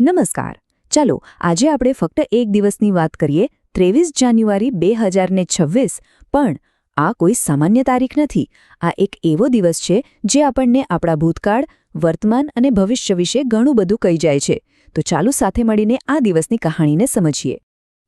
નમસ્કાર. ચાલો, આજે આપણે ફક્ત એક દિવસની વાત કરીએ ત્રેવીસ જાન્યુઆરી બે હજારને છવ્વીસ. પણ આ કોઈ સામાન્ય તારીખ નથી. આ એક એવો દિવસ છે જે આપણને આપણા ભૂતકાળ, વર્તમાન અને ભવિષ્ય વિશે ઘણું બધું કહી જાય છે. તો ચાલો સાથે મળીને આ દિવસની કહાણીને સમજીએ.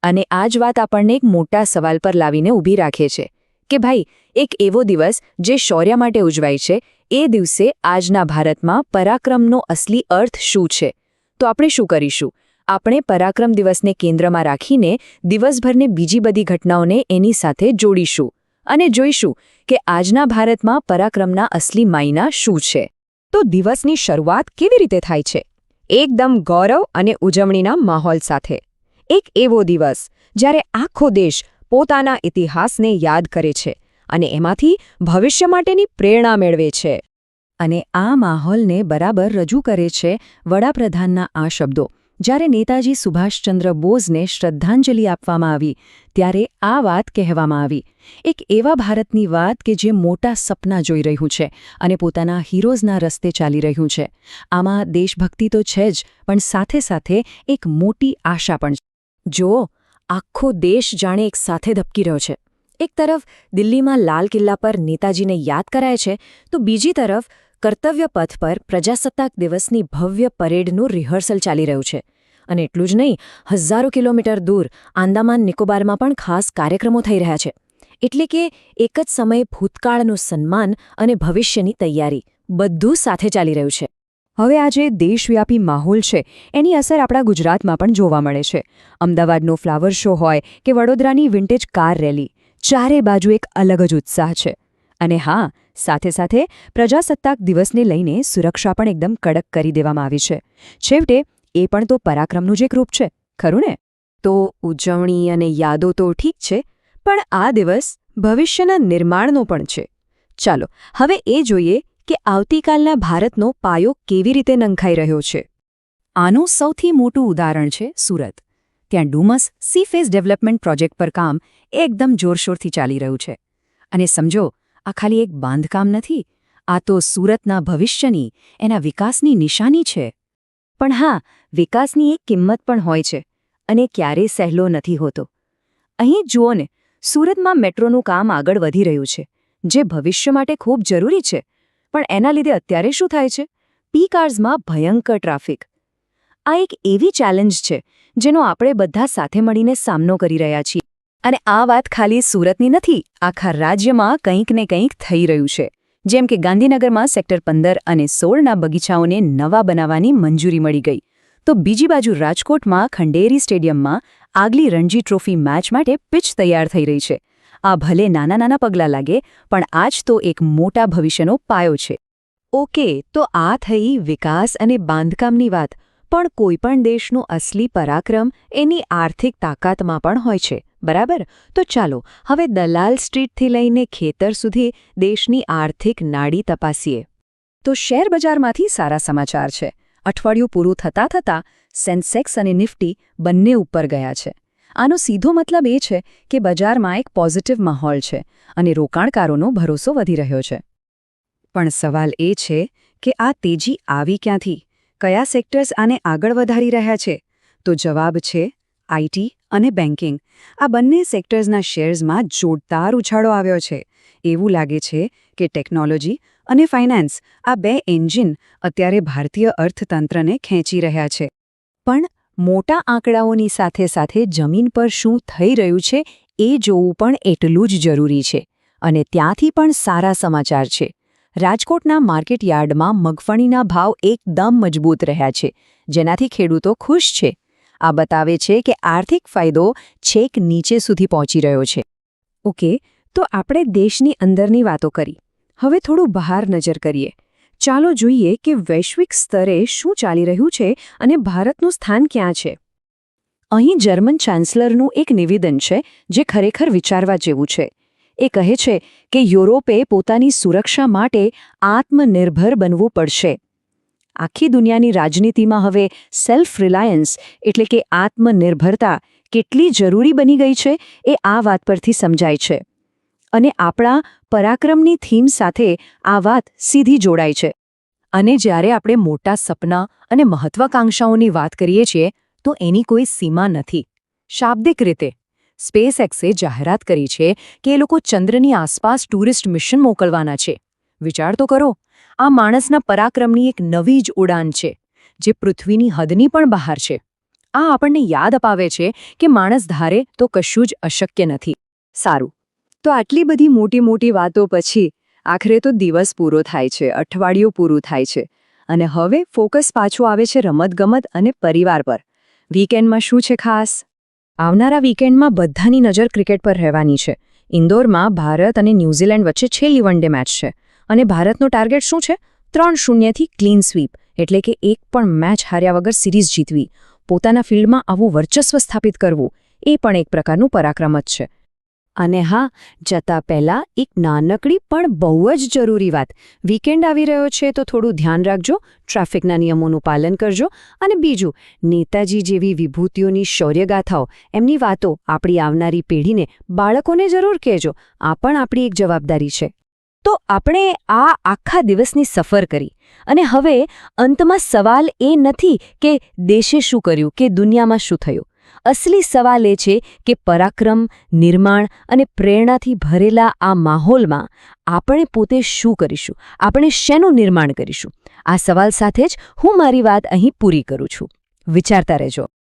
અને આ જ વાત આપણને એક મોટા સવાલ પર લાવીને ઊભી રાખે છે. કે ભાઈ, એક એવો દિવસ જે શૌર્ય માટે ઉજવાય છે, એ દિવસે આજના ભારતમાં પરાક્રમનો અસલી અર્થ શું છે? તો આપણે શું કરીશું? આપણે પરાક્રમ દિવસને કેન્દ્રમાં રાખીને દિવસભરને બીજી બધી ઘટનાઓને એની સાથે જોડીશું અને જોઈશું કે આજના ભારતમાં પરાક્રમના અસલી માયના શું છે. તો દિવસની શરૂઆત કેવી રીતે થાય છે? એકદમ ગૌરવ અને ઉજવણીના માહોલ સાથે. એક એવો દિવસ જ્યારે આખો દેશ પોતાના ઇતિહાસને યાદ કરે છે અને એમાંથી ભવિષ્ય માટેની પ્રેરણા મેળવે છે. અને આ માહોલને બરાબર રજૂ કરે છે વડાપ્રધાનના આ શબ્દો. જ્યારે નેતાજી સુભાષચંદ્ર બોઝને શ્રદ્ધાંજલિ આપવામાં આવી, ત્યારે આ વાત કહેવામાં આવી. એક એવા ભારતની વાત કે જે મોટા સપના જોઈ રહ્યું છે અને પોતાના હીરોઝના રસ્તે ચાલી રહ્યું છે. આમાં દેશભક્તિ તો છે જ, પણ સાથે સાથે એક મોટી આશા પણ છે. જુઓ આખો દેશ જાણે એક સાથે ધબકી રહ્યો છે. એક તરફ દિલ્હીમાં લાલ કિલ્લા પર નેતાજીને યાદ કરાય છે, તો બીજી તરફ કર્તવ્ય પથ પર પ્રજાસત્તાક દિવસની ભવ્ય પરેડનું રિહર્સલ ચાલી રહ્યું છે. અને એટલું જ નહીં, હજારો કિલોમીટર દૂર આંદામાન નિકોબારમાં પણ ખાસ કાર્યક્રમો થઈ રહ્યા છે. એટલે કે એક જ સમયે ભૂતકાળનું સન્માન અને ભવિષ્યની તૈયારી બધું સાથે ચાલી રહ્યું છે. હવે આ જે દેશવ્યાપી માહોલ છે, એની અસર આપણા ગુજરાતમાં પણ જોવા મળે છે. અમદાવાદનો ફ્લાવર શો હોય કે વડોદરાની વિન્ટેજ કાર રેલી, ચારે બાજુ એક અલગ જ ઉત્સાહ છે. અને હા સાથે સાથે પ્રજાસત્તાક દિવસને લઈને સુરક્ષા પણ એકદમ કડક કરી દેવામાં આવી છે. છેવટે, એ પણ તો પરાક્રમનું જ એક રૂપ છે, ખરું ને? તો ઉજવણી અને યાદો તો ઠીક છે, પણ આ દિવસ ભવિષ્યના નિર્માણનો પણ છે. ચાલો, હવે એ જોઈએ કે આવતીકાલના ભારતનો પાયો કેવી રીતે નંખાઈ રહ્યો છે. આનું સૌથી મોટું ઉદાહરણ છે સુરત. ત્યાં Dumas sea face development project પર કામ એકદમ જોરશોરથી ચાલી રહ્યું છે. અને સમજો આ ખાલી એક બાંધકામ નથી, આ તો સુરતના ભવિષ્યની, એના વિકાસની નિશાની છે. પણ હા, વિકાસની એક કિંમત પણ હોય છે, અને ક્યારેય સહેલો નથી હોતો. અહીં જુઓ ને, સુરતમાં મેટ્રોનું કામ આગળ વધી રહ્યું છે, જે ભવિષ્ય માટે ખૂબ જરૂરી છે. પણ એના લીધે અત્યારે શું થાય છે? પી કાર્સમાં ભયંકર ટ્રાફિક. આ એક એવી ચેલેન્જ છે, જેનો આપણે બધા સાથે મળીને સામનો કરી રહ્યા છીએ. અને આ વાત ખાલી સુરતની નથી, આખા રાજ્યમાં કંઈક ને કંઈક થઈ રહ્યું છે. જેમ કે ગાંધીનગરમાં સેક્ટર પંદર અને સોળના બગીચાઓને નવા બનાવવાની મંજૂરી મળી ગઈ. તો બીજી બાજુ રાજકોટમાં ખંડેરી સ્ટેડિયમમાં આગલી રણજી ટ્રોફી મેચ માટે પિચ તૈયાર થઈ રહી છે. આ ભલે નાના નાના પગલાં લાગે, પણ આજ તો એક મોટા ભવિષ્યનો પાયો છે. ઓકે, તો આ થઈ વિકાસ અને બાંધકામની વાત, પણ કોઈપણ દેશનું અસલી પરાક્રમ એની આર્થિક તાકાતમાં પણ હોય છે. બરાબર? તો ચાલો, હવે દલાલ સ્ટ્રીટથી લઈને ખેતર સુધી દેશની આર્થિક નાડી તપાસીએ. તો શેરબજારમાંથી સારા સમાચાર છે. અઠવાડિયું પૂરું થતાં થતાં સેન્સેક્સ અને નિફ્ટી બંને ઉપર ગયા છે. આનો સીધો મતલબ એ છે કે બજારમાં એક પોઝિટિવ માહોલ છે અને રોકાણકારોનો ભરોસો વધી રહ્યો છે. પણ સવાલ એ છે કે આ તેજી આવી ક્યાંથી? કયા સેક્ટર્સ આને આગળ વધારી રહ્યા છે? તો જવાબ છે આઈટી અને બેન્કિંગ આ બંને સેક્ટર્સના શેર્સમાં જોરદાર ઉછાળો આવ્યો છે. એવું લાગે છે કે ટેકનોલોજી અને ફાઇનાન્સ આ બે એન્જિન અત્યારે ભારતીય અર્થતંત્રને ખેંચી રહ્યા છે. પણ મોટા આંકડાઓની સાથે સાથે જમીન પર શું થઈ રહ્યું છે એ જોવું પણ એટલું જ જરૂરી છે. અને ત્યાંથી પણ સારા સમાચાર છે. રાજકોટના માર્કેટ યાર્ડમાં મગફળીના ભાવ એકદમ મજબૂત રહ્યા છે. જેનાથી ખેડૂતો ખુશ છે. આ બતાવે છે કે આર્થિક ફાયદો છેક નીચે સુધી પહોંચી રહ્યો છે. ઓકે, તો આપણે દેશની અંદરની વાતો કરી. હવે થોડું બહાર નજર કરીએ. ચાલો જોઈએ કે વૈશ્વિક સ્તરે શું ચાલી રહ્યું છે અને ભારતનું સ્થાન ક્યાં છે. અહીં જર્મન ચાન્સલરનું એક નિવેદન છે જે ખરેખર વિચારવા જેવું છે. એ કહે છે કે યુરોપે પોતાની સુરક્ષા માટે આત્મનિર્ભર બનવું પડશે. આખી દુનિયાની રાજનીતિમાં હવે સેલ્ફ રિલાયન્સ એટલે કે આત્મનિર્ભરતા કેટલી જરૂરી બની ગઈ છે એ આ વાત પરથી સમજાય છે. અને આપણા પરાક્રમની થીમ સાથે આ વાત સીધી જોડાય છે. અને જ્યારે આપણે મોટા સપના અને મહત્વાકાંક્ષાઓની વાત કરીએ છીએ, તો એની કોઈ સીમા નથી. શાબ્દિક રીતે સ્પેસ એક્સે જાહેરાત કરી છે કે એ લોકો ચંદ્રની આસપાસ ટુરિસ્ટ મિશન મોકલવાના છે. વિચાર તો કરો આ માણસના પરાક્રમની એક નવી જ ઉડાન છે, જે પૃથ્વીની હદની પણ બહાર છે. આ આપણને યાદ અપાવે છે કે માણસ ધારે તો કશું જ અશક્ય નથી. સારું. તો આટલી બધી મોટી મોટી વાતો પછી આખરે તો દિવસ પૂરો થાય છે, અઠવાડિયું પૂરું થાય છે. અને હવે ફોકસ પાછું આવે છે રમતગમત અને પરિવાર પર. વીકેન્ડમાં શું છે ખાસ? આવનારા વીકેન્ડમાં બધાની નજર ક્રિકેટ પર રહેવાની છે. ઇન્દોરમાં ભારત અને ન્યૂઝીલેન્ડ વચ્ચે છેલ્લી વન ડે મેચ છે. અને ભારતનો ટાર્ગેટ શું છે? ત્રણ શૂન્યથી ક્લીન સ્વીપ, એટલે કે એક પણ મેચ હાર્યા વગર સિરીઝ જીતવી. પોતાના ફિલ્ડમાં આવું વર્ચસ્વ સ્થાપિત કરવું, એ પણ એક પ્રકારનું પરાક્રમ જ છે. અને હા, જતા પહેલા એક નાનકડી પણ બહુ જ જરૂરી વાત. વીકેન્ડ આવી રહ્યો છે તો થોડું ધ્યાન રાખજો, ટ્રાફિકના નિયમોનું પાલન કરજો. અને બીજું, નેતાજી જેવી વિભૂતિઓની શૌર્યગાથાઓ, એમની વાતો આપણી આવનારી પેઢીને બાળકોને જરૂર કહેજો. આ પણ આપણી એક જવાબદારી છે. તો આપણે આ આખા દિવસની સફર કરી. અને હવે અંતમાં સવાલ એ નથી કે દેશે શું કર્યું, કે દુનિયામાં શું થયું. અસલી સવાલ એ છે કે પરાક્રમ, નિર્માણ અને પ્રેરણાથી ભરેલા આ માહોલમાં આપણે પોતે શું કરીશું? આપણે શેનું નિર્માણ કરીશું? આ સવાલ સાથે જ હું મારી વાત અહીં પૂરી કરું છું. વિચારતા રહેજો.